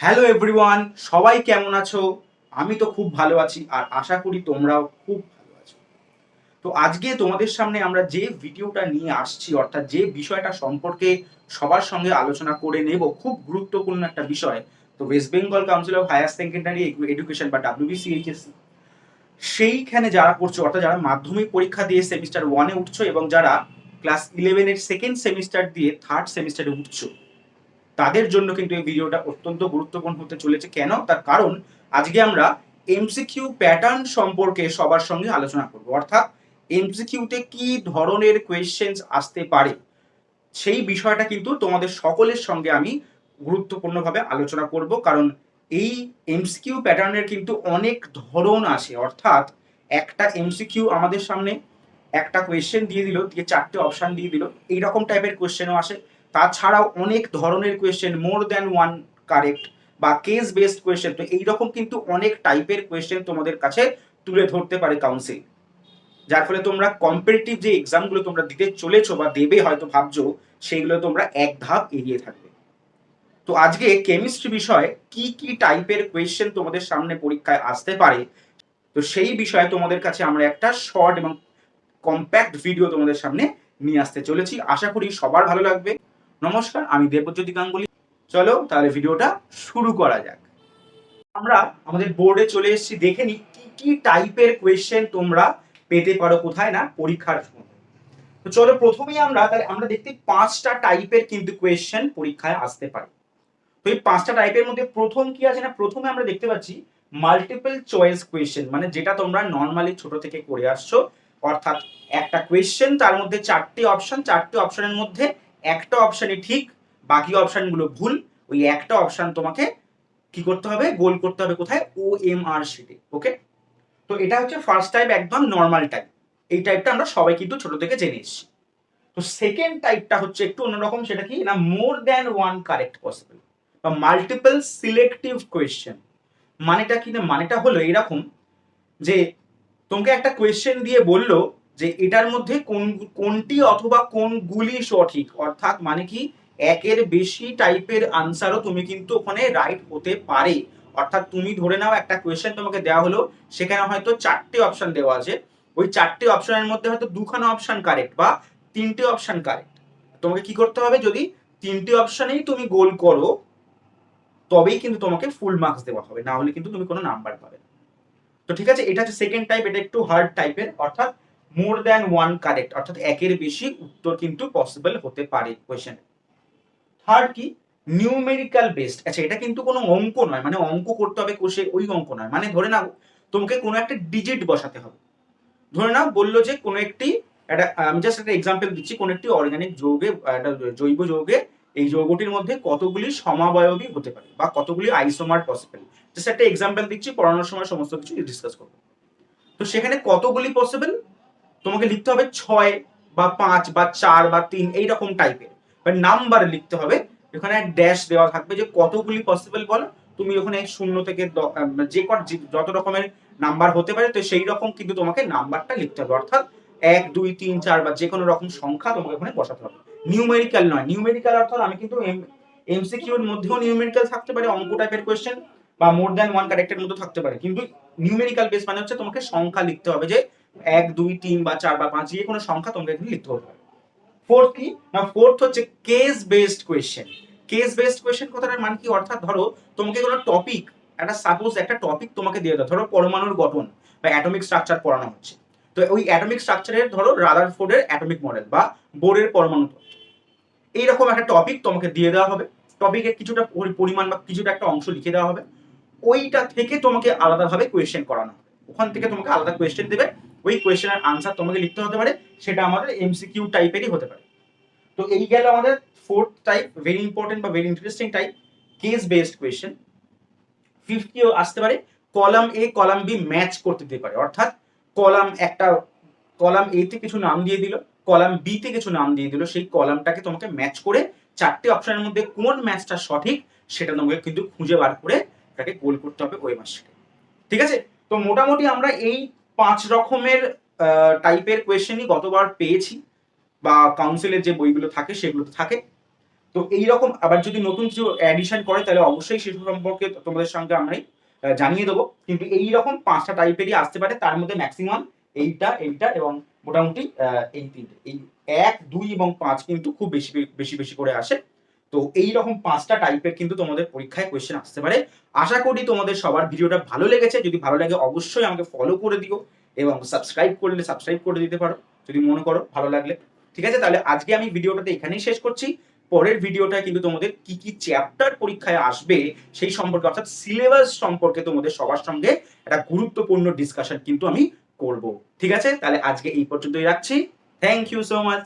Hello everyone সবাই কেমন আছো? আমি তো খুব ভালো আছি আর আশা করি তোমরাও খুব ভালো আছো। তো আজকে তোমাদের সামনে আমরা যে ভিডিওটা নিয়ে আসছি, অর্থাৎ যে বিষয়টা সম্পর্কে সবার সঙ্গে আলোচনা করে নেব, খুব গুরুত্বপূর্ণ একটা বিষয়, তো West Bengal council of higher secondary education বা ডাব্লিউবিসিএইচএসসি সেইখানে যারা পড়ছো, অর্থাৎ যারা মাধ্যমিক পরীক্ষা দিয়ে সেমিস্টার ওয়ানে উঠছো এবং যারা ক্লাস ইলেভেনের সেকেন্ড সেমিস্টার দিয়ে থার্ড সেমিস্টারে উঠছো তাদের জন্য কিন্তু এই ভিডিওটা অত্যন্ত গুরুত্বপূর্ণ হতে চলেছে। কেন? তার কারণ আজকে আমরা এমসিকিউ প্যাটার্ন সম্পর্কে সবার সঙ্গে আলোচনা করব। অর্থাৎ এমসিকিউতে কি ধরনের কোয়েশ্চেন্স আসতে পারে? সেই বিষয়টা কিন্তু তোমাদের সকলের সঙ্গে আমি গুরুত্বপূর্ণভাবে আলোচনা করব। কারণ এই এমসিকিউ প্যাটার্নের কিন্তু অনেক ধরন আছে। অর্থাৎ একটা এমসিকিউ আমাদের সামনে একটা কোয়েশ্চেন দিয়ে দিল, দিয়ে চারটে অপশন দিয়ে দিল। এইরকম টাইপের কোয়েশ্চেনও আসে। তাছাড়াও অনেক ধরনের question more than one correct বা কেস বেসড কোয়েশ্চেন তো এইরকম কিন্তু অনেক টাইপের কোয়েশ্চেন তোমাদের কাছে তুলে ধরতে পারে কাউন্সিল যার ফলে তোমরা কম্পিটিটিভ যে এক্সামগুলো তোমরা দিতে চলেছো বা দেবে হয়তো ভাবছ সেইগুলো তোমরা এক ধাপ এগিয়ে থাকবে। তো আজকে কেমিস্ট্রি বিষয়ে কি কি টাইপের কোয়েশ্চেন তোমাদের সামনে পরীক্ষায় আসতে পারে, তো সেই বিষয়ে তোমাদের কাছে আমরা একটা শর্ট এবং কম্প্যাক্ট ভিডিও তোমাদের সামনে নিয়ে আসতে চলেছি। আশা করি সবার ভালো লাগবে। নমস্কার, আমি দেবজ্যোতি গাঙ্গুলি। চলো তাহলে ভিডিওটা শুরু করা যাক। আমরা আমাদের বোর্ডে চলে এসেছি, দেখে নি কি কি টাইপের কোয়েশ্চেন তোমরা পেতে পারো কোথায় না পরীক্ষার সময় তো চলো প্রথমেই আমরা, তাহলে আমরা দেখতে পাঁচটা টাইপের কিন্তু কোয়েশ্চেন পরীক্ষায় আসতে পারে। তো এই পাঁচটা টাইপের মধ্যে প্রথম কি আছে না? প্রথমে আমরা দেখতে পাচ্ছি মাল্টিপল চয়েস কোয়েশ্চেন মানে যেটা তোমরা নর্মালি ছোট থেকে করে আসছো। অর্থাৎ একটা কোয়েশ্চেন তার মধ্যে চারটি অপশন চারটি অপশনের মধ্যে একটা অপশানই ঠিক, বাকি অপশানগুলো ভুল, ওই একটা অপশান তোমাকে কি করতে হবে? গোল করতে হবে কোথায়? ও এম আর শিটে ওকে তো এটা হচ্ছে ফার্স্ট টাইপ একদম নর্মাল টাইপ এই টাইপটা আমরা সবাই কিন্তু ছোট থেকে জেনে এসেছি। তো সেকেন্ড টাইপটা হচ্ছে একটু অন্যরকম, সেটা কি? না more than one correct possible বা মাল্টিপল সিলেক্টিভ কোয়েশ্চেন মানেটা কি না? মানেটা হলো এরকম যে, তোমাকে একটা কোয়েশ্চেন দিয়ে বলল যে এটার মধ্যে কোন, কোনটি অথবা কোনগুলি সঠিক? অর্থাৎ মানে কি? একের বেশি টাইপের আনসারও তুমি কিন্তু ওখানে রাইট হতে পারে। অর্থাৎ তুমি ধরে নাও একটা কোয়েশ্চেন তোমাকে দেওয়া হলো, সেখানে হয়তো চারটে অপশন দেওয়া আছে। ওই চারটে অপশনের মধ্যে হয়তো দুখানা অপশন কারেক্ট বা তিনটে অপশন কারেক্ট তোমাকে কি করতে হবে? যদি তিনটে অপশনেই তুমি গোল করো, তবেই কিন্তু তোমাকে ফুল মার্কস দেওয়া হবে। না হলে কিন্তু তুমি কোনো নাম্বার পাবে তো ঠিক আছে, এটা হচ্ছে সেকেন্ড টাইপ এটা একটু হার্ড টাইপের অর্থাৎ মোর দ্যান ওয়ান কারেক্ট অর্থাৎ একের বেশি উত্তর কিন্তু পসিবল হতে পারে কোয়েশ্চেনে থার্ড কি? নিউমেরিক্যাল বেসড আচ্ছা এটা কিন্তু কোনো অঙ্ক নয় মানে অঙ্ক করতে হবে কোষে, ওই অঙ্ক নয়। মানে ধরে নাও, তোমাকে কোনো একটা ডিজিট বসাতে হবে। ধরে নাও, বলল যে কোনো একটি, একটা, আমি জাস্ট একটা এক্সাম্পল দিচ্ছি, কোনো একটি অর্গানিক যৌগে, একটা জৈব যৌগে, এই যৌগটির মধ্যে কতগুলি সমাবয়বী হতে পারে, বা কতগুলি আইসোমার পসিবল জাস্ট একটা এক্সাম্পল দিচ্ছি, পড়ানোর সময় সমস্ত কিছু ডিসকাস করব। তো সেখানে কতগুলি পসিবল তোমাকে লিখতে হবে ছয় বা পাঁচ বা চার বা তিন, এইরকম টাইপের নাম্বার লিখতে হবে, এখানে ড্যাশ দেওয়া থাকবে যে কতগুলি পসিবল বলো? তুমি ওখানে শূন্য থেকে যে যত রকমের নাম্বার হতে পারে, তো সেই রকম কিন্তু তোমাকে নাম্বারটা লিখতে হবে। অর্থাৎ এক, দুই, তিন, চার বা যে কোনো রকম সংখ্যা তোমাকে ওখানে বসাতে হবে। নিউমেরিক্যাল নয়। নিউমেরিক্যাল অর্থাৎ আমি কিন্তু এমসিকিউর মধ্যেও নিউমেরিক্যাল থাকতে পারে, অঙ্ক টাইপের কোয়েশ্চেন বা মোর দ্যান ওয়ান কারেক্টের মধ্যে থাকতে পারে। কিন্তু নিউমেরিক্যাল বেস মানে হচ্ছে তোমাকে সংখ্যা লিখতে হবে যে এক, দুই, তিন বা চার বা পাঁচ, যে কোনো সংখ্যা তোমাকে এখানে লিখতে হবে ফোর্থ কি? না ফোর্থ হচ্ছে case based question case based question কথাটার মানে কি? অর্থাৎ ধরো, তোমাকে কোনো টপিক একটা সাপোজ একটা টপিক তোমাকে দিয়ে দাও। ধরো পরমাণুর গঠন বা অ্যাটমিক স্ট্রাকচার পড়ানো হচ্ছে। তো ওই অ্যাটমিক স্ট্রাকচারের ধরো রাদারফোর্ডের অ্যাটমিক মডেল বা বোরের পরমাণু তত্ত্ব এইরকম একটা টপিক তোমাকে দিয়ে দেওয়া হবে। টপিকের কিছুটা পরিমাণ বা কিছুটা একটা অংশ লিখে দেওয়া হবে। ওইটা থেকে তোমাকে আলাদাভাবে কোয়েশ্চেন করানো হবে। ওখান থেকে তোমাকে আলাদা কোয়েশ্চেন দেবে। ওই কোয়েশ্চেনের আনসার তোমাকে লিখতে হতে পারে, সেটা আমাদের এমসিকিউ টাইপেরই হতে পারে। তো এই গেল আমাদের ফোর্থ টাইপ ভেরি ইম্পর্টেন্ট বা very interesting type case based question fifth আসতে পারে column A column B match করতে দিতে পারে। অর্থাৎ কলাম একটা কলাম এ তে কিছু নাম দিয়ে দিল কলাম বি তে কিছু নাম দিয়ে দিল, সেই কলামটাকে তোমাকে ম্যাচ করে চারটে অপশনের মধ্যে কোন ম্যাচটা সঠিক, সেটা তোমাকে কিন্তু খুঁজে বার করে এটাকে গোল করতে হবে ওই মাসে ঠিক আছে? তো মোটামুটি আমরা এই পাঁচ রকমের টাইপের কোয়েশ্চেনই গতবার পেয়েছি বা কাউন্সিলের যে বইগুলো থাকে সেগুলো থাকে। তো এইরকম আবার যদি নতুন কিছু অ্যাডিশন করে তাহলে অবশ্যই সে সম্পর্কে তোমাদের সঙ্গে আমি আহ, জানিয়ে দেবো। কিন্তু এইরকম পাঁচটা টাইপেরই আসতে পারে তার মধ্যে ম্যাক্সিমাম এইটা এইটা এবং মোটামুটি এই তিনটে। এই এক দুই এবং পাঁচ কিন্তু খুব বেশি বেশি বেশি করে আসে। তো এই রকম পাঁচটা টাইপের কিন্তু তোমাদের পরীক্ষায় কোয়েশ্চেন আসতে পারে। আশা করি তোমাদের সবার ভিডিওটা ভালো লেগেছে। যদি ভালো লাগে অবশ্যই আমাকে ফলো করে দিও এবং সাবস্ক্রাইব করলে সাবস্ক্রাইব করে দিতে পারো। যদি মনে করো ভালো লাগলে। ঠিক আছে? তাহলে আজকে আমি ভিডিওটাতে এখানেই শেষ করছি। পরের ভিডিওটা কিন্তু তোমাদের কি কি চ্যাপ্টার পরীক্ষায় আসবে সেই সম্পর্কে অর্থাৎ সিলেবাস সম্পর্কে তোমাদের সবার সঙ্গে একটা গুরুত্বপূর্ণ ডিসকাশন কিন্তু আমি করব। ঠিক আছে? তাহলে আজকে এই পর্যন্তই রাখছি। Thank you so much